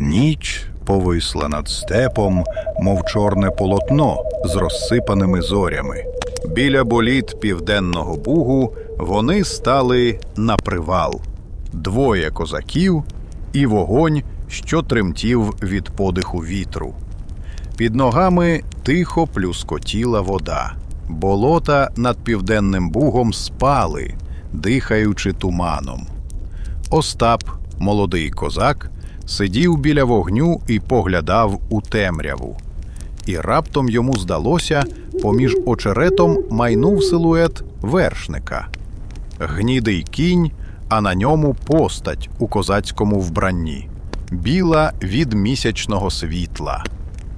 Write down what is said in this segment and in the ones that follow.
Ніч повисла над степом, мов чорне полотно з розсипаними зорями. Біля боліт південного бугу вони стали на привал. Двоє козаків і вогонь, що тремтів від подиху вітру. Під ногами тихо плюскотіла вода. Болота над південним бугом спали, дихаючи туманом. Остап, молодий козак, сидів біля вогню і поглядав у темряву. І раптом йому здалося, поміж очеретом майнув силует вершника. Гнідий кінь, а на ньому постать у козацькому вбранні, біла від місячного світла.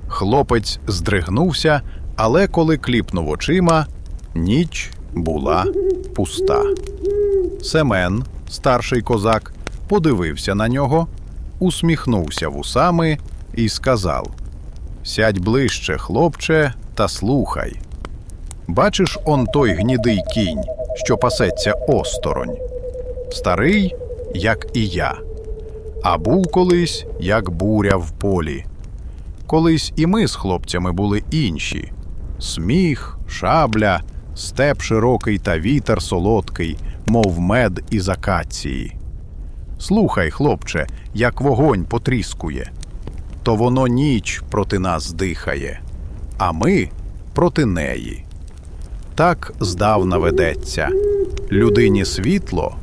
Хлопець здригнувся, але коли кліпнув очима, ніч була пуста. Семен, старший козак, подивився на нього, усміхнувся вусами і сказав: Сядь ближче, хлопче, та слухай. Бачиш он той гнідий кінь, що пасеться осторонь. Старий, як і я, а був колись, як буря в полі. Колись і ми з хлопцями були інші: сміх, шабля, степ широкий та вітер солодкий, мов мед із акації. Слухай, хлопче, як вогонь потріскує, то воно ніч проти нас дихає, а ми проти неї. Так здавна ведеться людині світло,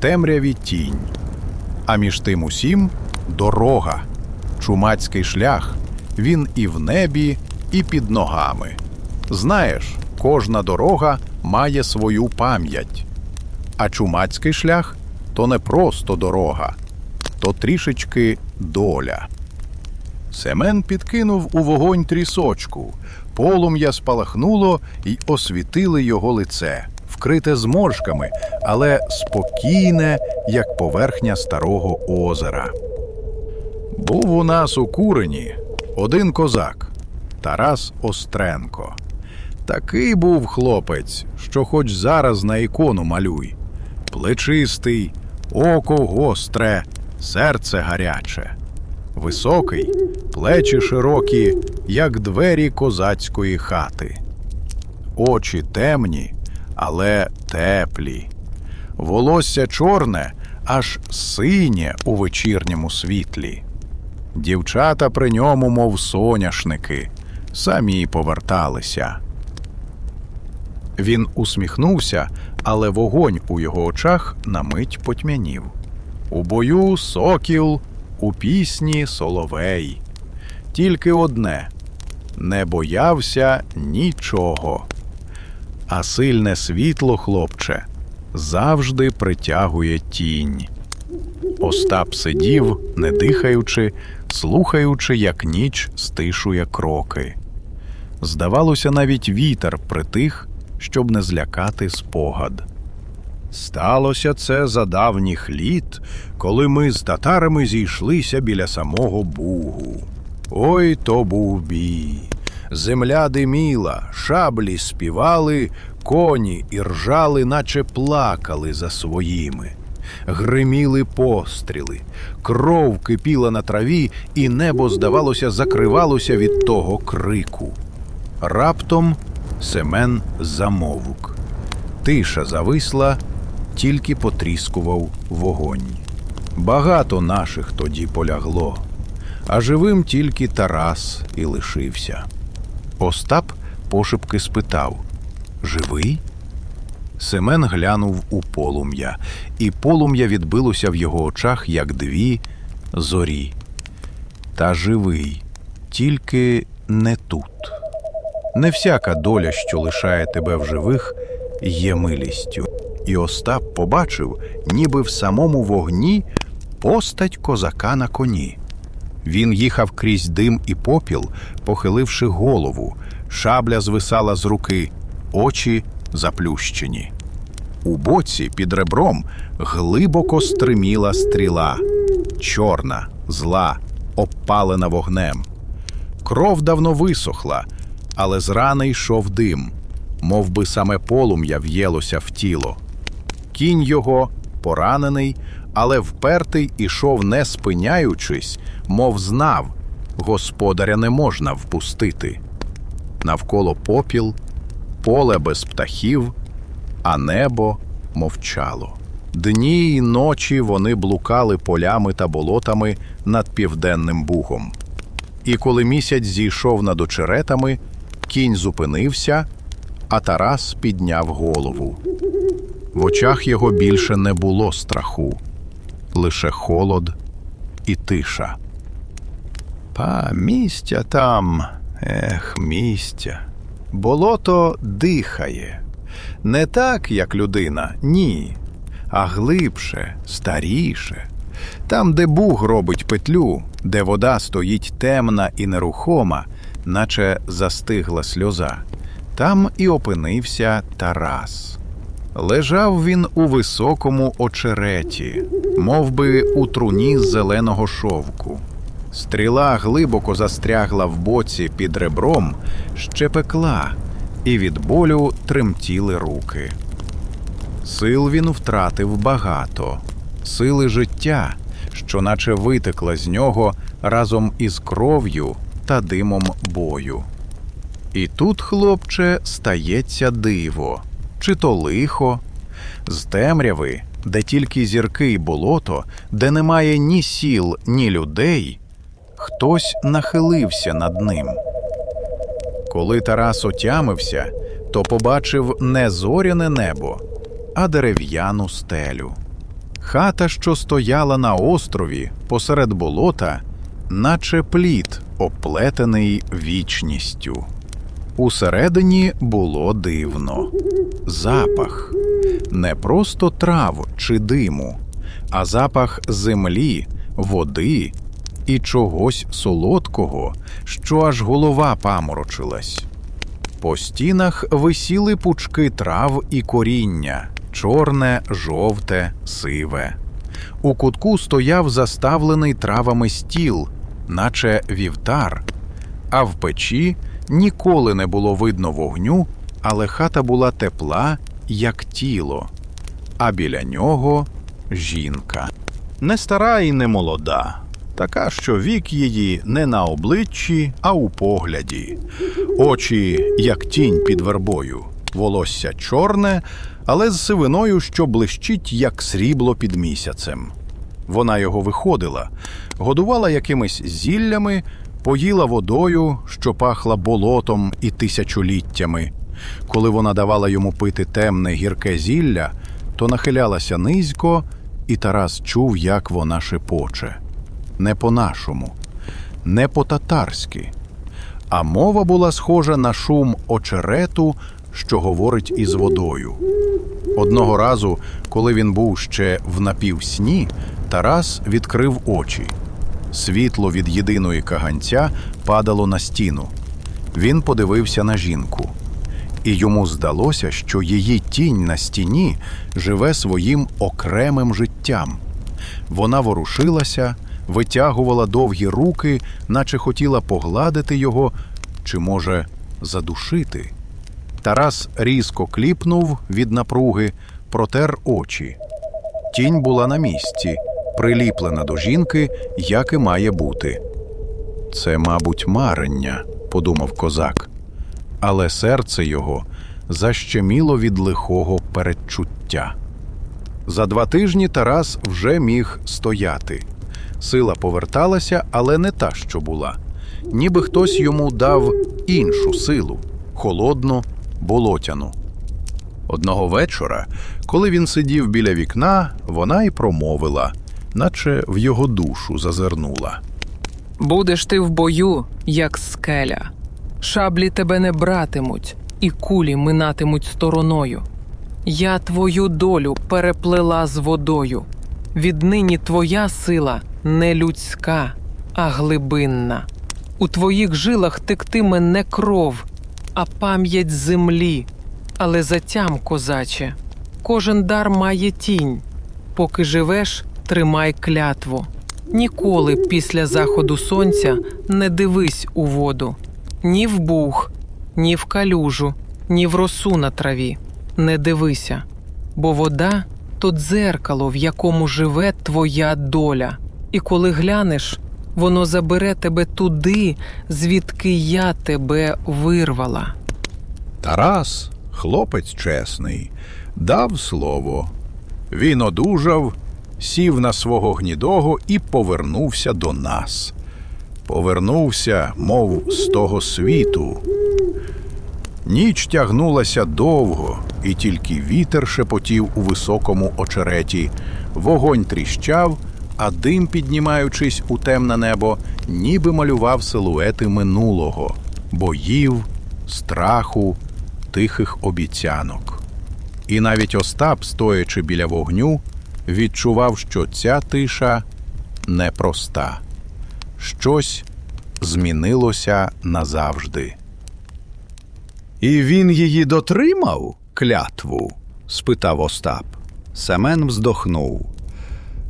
темряві тінь, а між тим усім дорога, чумацький шлях, він і в небі, і під ногами. Знаєш, кожна дорога має свою пам'ять, а чумацький шлях то не просто дорога, то трішечки доля. Семен підкинув у вогонь трісочку, полум'я спалахнуло й освітили його лице, вкрите зморшками, але спокійне, як поверхня старого озера. Був у нас у курені один козак Тарас Остренко. Такий був хлопець, що хоч зараз на ікону малюй. Плечистий, око гостре, серце гаряче. Високий, плечі широкі, як двері козацької хати. Очі темні, але теплі. Волосся чорне, аж синє у вечірньому світлі. Дівчата при ньому, мов соняшники, самі поверталися. Він усміхнувся, але вогонь у його очах на мить потьмянів. У бою сокіл, у пісні соловей. Тільки одне не боявся нічого. А сильне світло, хлопче, завжди притягує тінь. Остап сидів, не дихаючи, слухаючи, як ніч стишує кроки. Здавалося, навіть вітер притих, щоб не злякати спогад. Сталося це за давніх літ, коли ми з татарами зійшлися біля самого Бугу. Ой то був бій. Земля диміла, шаблі співали, коні і ржали, наче плакали за своїми. Гриміли постріли, кров кипіла на траві, і небо, здавалося, закривалося від того крику. Раптом Семен замовк. Тиша зависла, тільки потріскував вогонь. Багато наших тоді полягло, а живим тільки Тарас і лишився. Остап пошепки спитав Живий? Семен глянув у полум'я, і полум'я відбилося в його очах, як дві зорі. Та живий, тільки не тут. Не всяка доля, що лишає тебе в живих, є милістю. І Остап побачив, ніби в самому вогні постать козака на коні. Він їхав крізь дим і попіл, похиливши голову, шабля звисала з руки, очі заплющені. У боці під ребром глибоко стриміла стріла, чорна, зла, обпалена вогнем. Кров давно висохла, але з рани йшов дим, мов би саме полум'я в'єлося в тіло. Кінь його, поранений, але впертий ішов не спиняючись, мов знав, господаря не можна впустити. Навколо попіл, поле без птахів, а небо мовчало. Дні й ночі вони блукали полями та болотами над південним бугом. І коли місяць зійшов над очеретами, кінь зупинився, а Тарас підняв голову. В очах його більше не було страху, лише холод і тиша. Па, місця там, ех, місця. Болото дихає. Не так, як людина, ні, а глибше, старіше. Там, де буг робить петлю, де вода стоїть темна і нерухома, наче застигла сльоза, там і опинився Тарас. Лежав він у високому очереті, мов би у труні з зеленого шовку. Стріла глибоко застрягла в боці під ребром, ще пекла, і від болю тремтіли руки. Сил він втратив багато, сили життя, що наче витекла з нього разом із кров'ю та димом бою. І тут, хлопче, стається диво, чи то лихо, з темряви, де тільки зірки й болото, де немає ні сіл, ні людей, хтось нахилився над ним. Коли Тарас отямився, то побачив не зоряне небо, а дерев'яну стелю. Хата, що стояла на острові посеред болота, наче плід, оплетений вічністю. Усередині було дивно. Запах не просто трав чи диму, а запах землі, води і чогось солодкого, що аж голова паморочилась. По стінах висіли пучки трав і коріння чорне, жовте, сиве. У кутку стояв заставлений травами стіл, наче вівтар, а в печі ніколи не було видно вогню, але хата була тепла, як тіло, а біля нього жінка. Не стара і не молода, така, що вік її не на обличчі, а у погляді. Очі, як тінь під вербою, волосся чорне, але з сивиною, що блищить, як срібло під місяцем. Вона його виходила, годувала якимись зіллями, поїла водою, що пахла болотом і тисячоліттями. Коли вона давала йому пити темне гірке зілля, то нахилялася низько, і Тарас чув, як вона шепоче. Не по-нашому, не по-татарськи. А мова була схожа на шум очерету, що говорить із водою. Одного разу, коли він був ще в напівсні, Тарас відкрив очі. Світло від єдиної каганця падало на стіну. Він подивився на жінку, і йому здалося, що її тінь на стіні живе своїм окремим життям. Вона ворушилася, витягувала довгі руки, наче хотіла погладити його, чи, може, задушити. Тарас різко кліпнув від напруги, протер очі. Тінь була на місці, приліплена до жінки, як і має бути. Це, мабуть, марення, подумав козак, але серце його защеміло від лихого передчуття. За два тижні Тарас вже міг стояти. Сила поверталася, але не та, що була. Ніби хтось йому дав іншу силу холодну, болотяну. Одного вечора, коли він сидів біля вікна, вона й промовила, наче в його душу зазирнула. Будеш ти в бою, як скеля. Шаблі тебе не братимуть, і кулі минатимуть стороною. Я твою долю переплела з водою. Віднині твоя сила не людська, а глибинна. У твоїх жилах тектиме не кров, а пам'ять землі. Але затям, козаче, кожен дар має тінь. Поки живеш, тримай клятву. Ніколи після заходу сонця не дивись у воду, ні в буг, ні в калюжу, ні в росу на траві. Не дивися, бо вода то дзеркало, в якому живе твоя доля. І коли глянеш, воно забере тебе туди, звідки я тебе вирвала. Тарас, хлопець чесний, дав слово. Він одужав, сів на свого гнідого і повернувся до нас. Повернувся, мов з того світу. Ніч тягнулася довго, і тільки вітер шепотів у високому очереті, вогонь тріщав, а дим, піднімаючись у темне небо, ніби малював силуети минулого, боїв, страху, тихих обіцянок. І навіть Остап, стоячи біля вогню, відчував, що ця тиша непроста. Щось змінилося назавжди. І він її дотримав, клятву? спитав Остап. Семен вздохнув.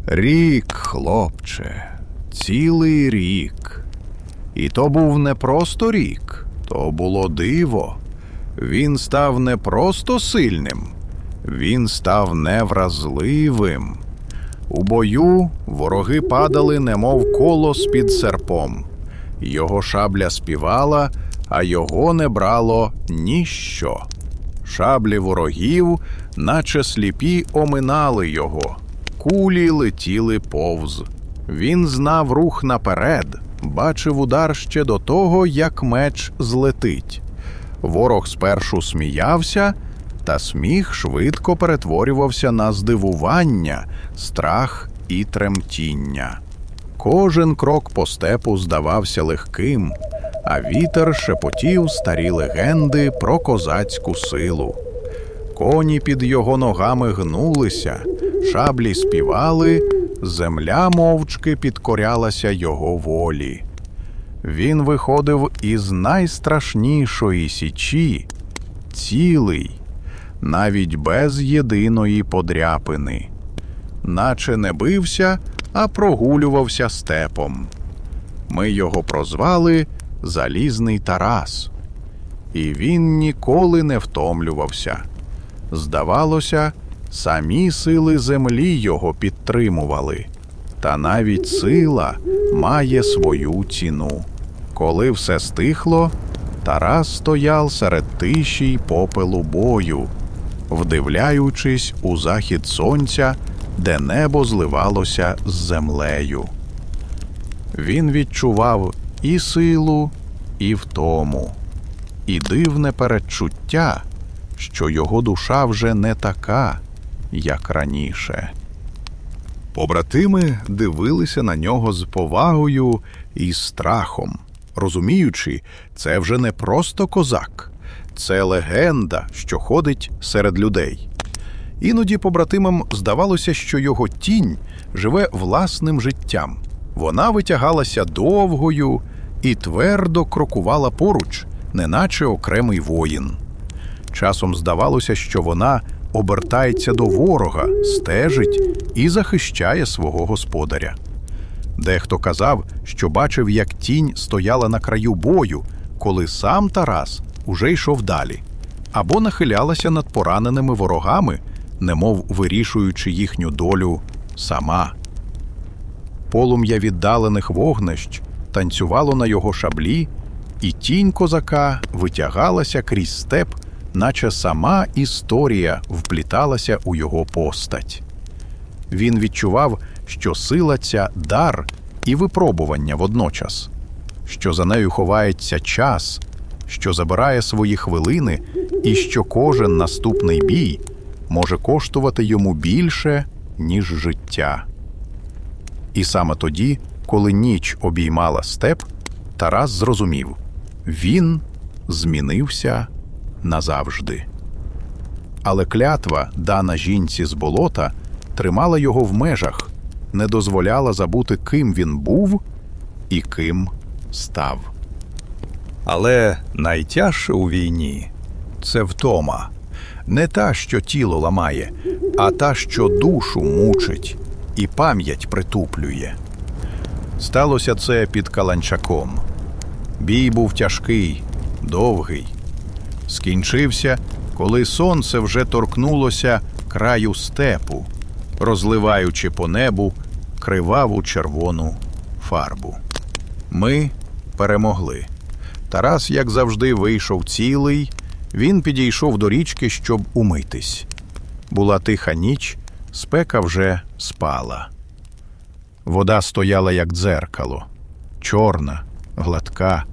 Рік, хлопче, цілий рік. І то був не просто рік, то було диво. Він став не просто сильним, він став невразливим. У бою вороги падали, немов колос під серпом. Його шабля співала, а його не брало ніщо. Шаблі ворогів, наче сліпі, оминали його, кулі летіли повз. Він знав рух наперед, бачив удар ще до того, як меч злетить. Ворог спершу сміявся, та сміх швидко перетворювався на здивування, страх і тремтіння. Кожен крок по степу здавався легким, а вітер шепотів старі легенди про козацьку силу. Коні під його ногами гнулися, шаблі співали, земля мовчки підкорялася його волі. Він виходив із найстрашнішої січі, цілий, навіть без єдиної подряпини, наче не бився, а прогулювався степом. Ми його прозвали Залізний Тарас, і він ніколи не втомлювався. Здавалося, самі сили землі його підтримували, та навіть сила має свою ціну. Коли все стихло, Тарас стояв серед тиші й попелу бою, вдивляючись у захід сонця, де небо зливалося з землею. Він відчував і силу, і втому, і дивне передчуття, що його душа вже не така, як раніше. Побратими дивилися на нього з повагою і страхом, розуміючи, це вже не просто козак, це легенда, що ходить серед людей. Іноді побратимам здавалося, що його тінь живе власним життям. Вона витягалася довгою і твердо крокувала поруч, неначе окремий воїн. Часом здавалося, що вона обертається до ворога, стежить і захищає свого господаря. Дехто казав, що бачив, як тінь стояла на краю бою, коли сам Тарас уже йшов далі, або нахилялася над пораненими ворогами, немов вирішуючи їхню долю сама. Полум'я віддалених вогнищ танцювало на його шаблі, і тінь козака витягалася крізь степ, наче сама історія впліталася у його постать. Він відчував, що сила ця дар і випробування водночас, що за нею ховається час, що забирає свої хвилини, і що кожен наступний бій може коштувати йому більше, ніж життя. І саме тоді, коли ніч обіймала степ, Тарас зрозумів він змінився назавжди. Але клятва, дана жінці з болота, тримала його в межах, не дозволяла забути, ким він був і ким став. Але найтяжче у війні це втома, не та, що тіло ламає, а та, що душу мучить і пам'ять притуплює. Сталося це під Каланчаком. Бій був тяжкий, довгий. Скінчився, коли сонце вже торкнулося краю степу, розливаючи по небу криваву червону фарбу. Ми перемогли. Тарас, як завжди, вийшов цілий. Він підійшов до річки, щоб умитись. Була тиха ніч, спека вже спала. Вода стояла як дзеркало, чорна, гладка,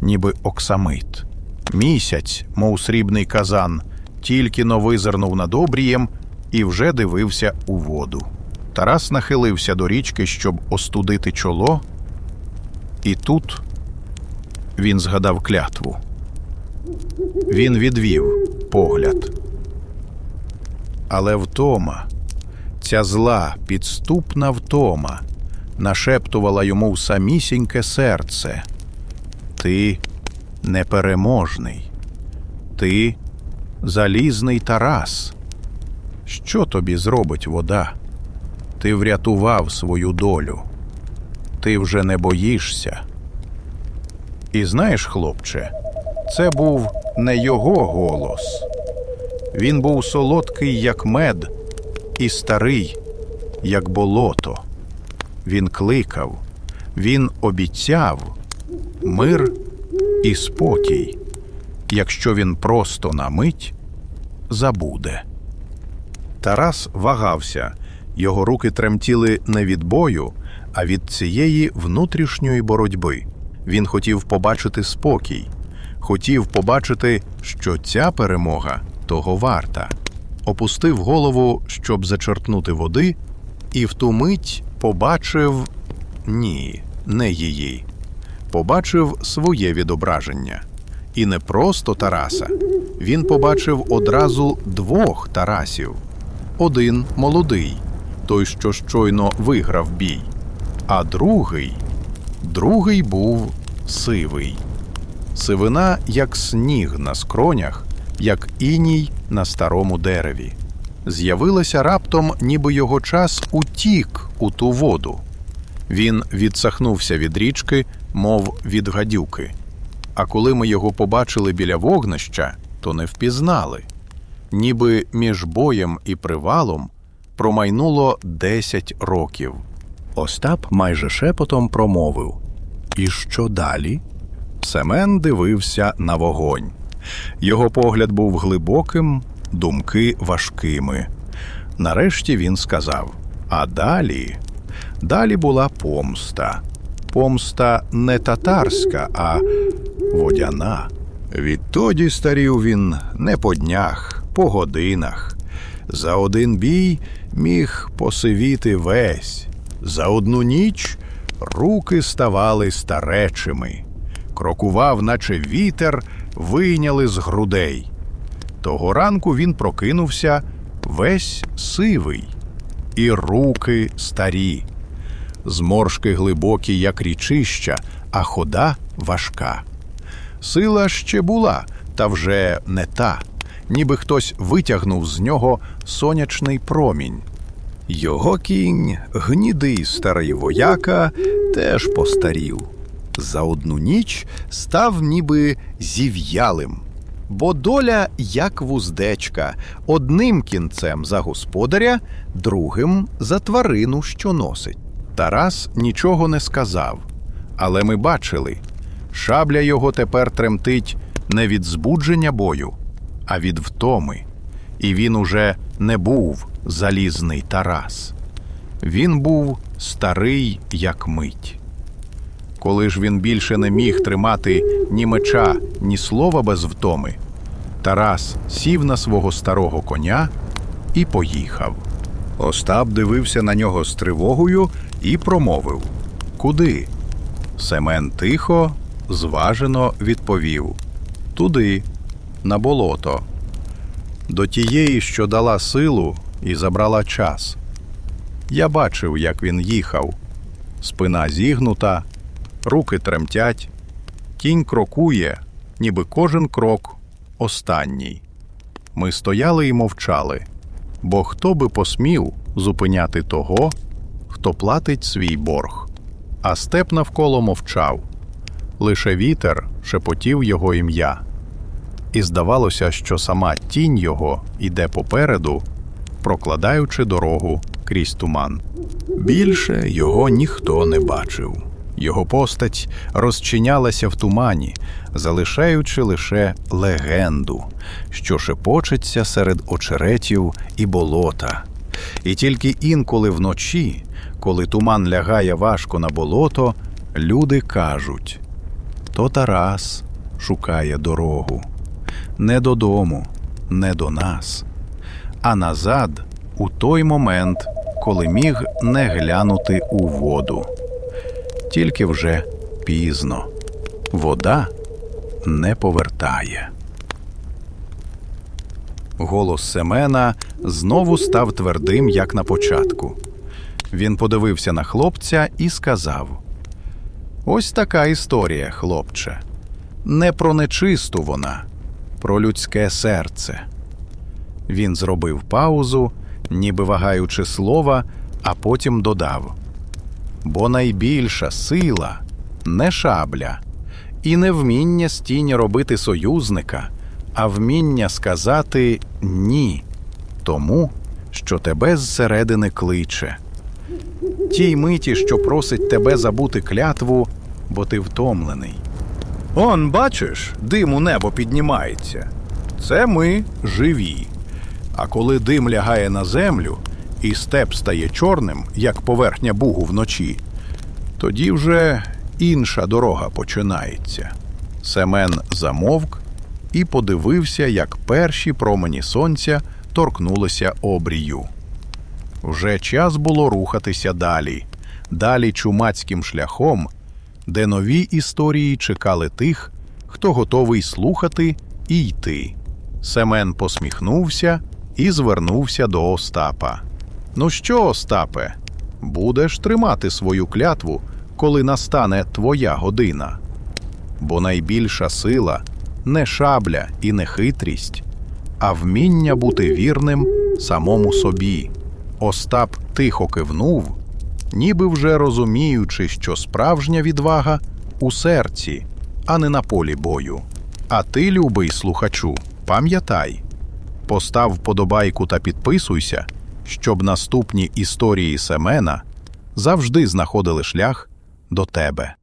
ніби оксамит. Місяць, мов срібний казан, тільки но визирнув над обрієм і вже дивився у воду. Тарас нахилився до річки, щоб остудити чоло, і тут він згадав клятву. Він відвів погляд. Але втома, ця зла, підступна втома, нашептувала йому в самісіньке серце. Ти непереможний, ти залізний Тарас. Що тобі зробить вода? Ти врятував свою долю. Ти вже не боїшся. І знаєш, хлопче, це був не його голос. Він був солодкий, як мед, і старий, як болото. Він кликав, він обіцяв мир і спокій, якщо він просто на мить забуде. Тарас вагався, його руки тремтіли не від бою, а від цієї внутрішньої боротьби. Він хотів побачити спокій, хотів побачити, що ця перемога того варта. Опустив голову, щоб зачерпнути води, і в ту мить побачив ні, не її. Побачив своє відображення. І не просто Тараса. Він побачив одразу двох Тарасів. Один молодий, той, що щойно виграв бій, а другий, другий був сивий. Сивина, як сніг на скронях, як іній на старому дереві. З'явилася раптом, ніби його час утік у ту воду. Він відсахнувся від річки, мов від гадюки. А коли ми його побачили біля вогнища, то не впізнали. Ніби між боєм і привалом промайнуло десять років. Остап майже шепотом промовив І що далі? Семен дивився на вогонь. Його погляд був глибоким, думки важкими. Нарешті він сказав: А далі, далі була помста. Помста не татарська, а водяна. Відтоді старів він не по днях, по годинах. За один бій міг посивіти весь, за одну ніч руки ставали старечими, крокував, наче вітер, вийняли з грудей. Того ранку він прокинувся весь сивий, і руки старі, зморшки глибокі, як річища, а хода важка. Сила ще була, та вже не та, ніби хтось витягнув з нього сонячний промінь. Його кінь, гнідий старий вояка, теж постарів. За одну ніч став ніби зів'ялим. Бо доля, як вуздечка, одним кінцем за господаря, другим за тварину, що носить. Тарас нічого не сказав, але ми бачили, шабля його тепер тремтить не від збудження бою, а від втоми. І він уже не був залізний Тарас. Він був старий, як мить. Коли ж він більше не міг тримати ні меча, ні слова без втоми, Тарас сів на свого старого коня і поїхав. Остап дивився на нього з тривогою і промовив Куди? Семен тихо, зважено відповів Туди, на болото. До тієї, що дала силу і забрала час. Я бачив, як він їхав. Спина зігнута, руки тремтять, кінь крокує, ніби кожен крок останній. Ми стояли і мовчали, бо хто би посмів зупиняти того, хто платить свій борг. А степ навколо мовчав, лише вітер шепотів його ім'я. І здавалося, що сама тінь його іде попереду, прокладаючи дорогу крізь туман. Більше його ніхто не бачив. Його постать розчинялася в тумані, залишаючи лише легенду, що шепочеться серед очеретів і болота. І тільки інколи вночі, коли туман лягає важко на болото, люди кажуть: то Тарас шукає дорогу не додому, не до нас, а назад у той момент, коли міг не глянути у воду. Тільки вже пізно. Вода не повертає. Голос Семена знову став твердим, як на початку. Він подивився на хлопця і сказав: Ось така історія, хлопче. Не про нечисту вона, про людське серце. Він зробив паузу, ніби вагаючи слова, а потім додав: Бо найбільша сила не шабля, і не вміння стінь робити союзника, а вміння сказати ні тому, що тебе зсередини кличе. Тій миті, що просить тебе забути клятву, бо ти втомлений. Он, бачиш, дим у небо піднімається. Це ми живі. А коли дим лягає на землю і степ стає чорним, як поверхня бугу вночі, тоді вже інша дорога починається. Семен замовк і подивився, як перші промені сонця торкнулися обрію. Вже час було рухатися далі, далі чумацьким шляхом, де нові історії чекали тих, хто готовий слухати і йти. Семен посміхнувся і звернувся до Остапа. Ну що, Остапе, будеш тримати свою клятву, коли настане твоя година? Бо найбільша сила не шабля і не хитрість, а вміння бути вірним самому собі. Остап тихо кивнув, ніби вже розуміючи, що справжня відвага у серці, а не на полі бою. А ти, любий слухачу, пам'ятай, постав вподобайку та підписуйся, щоб наступні історії Семена завжди знаходили шлях до тебе.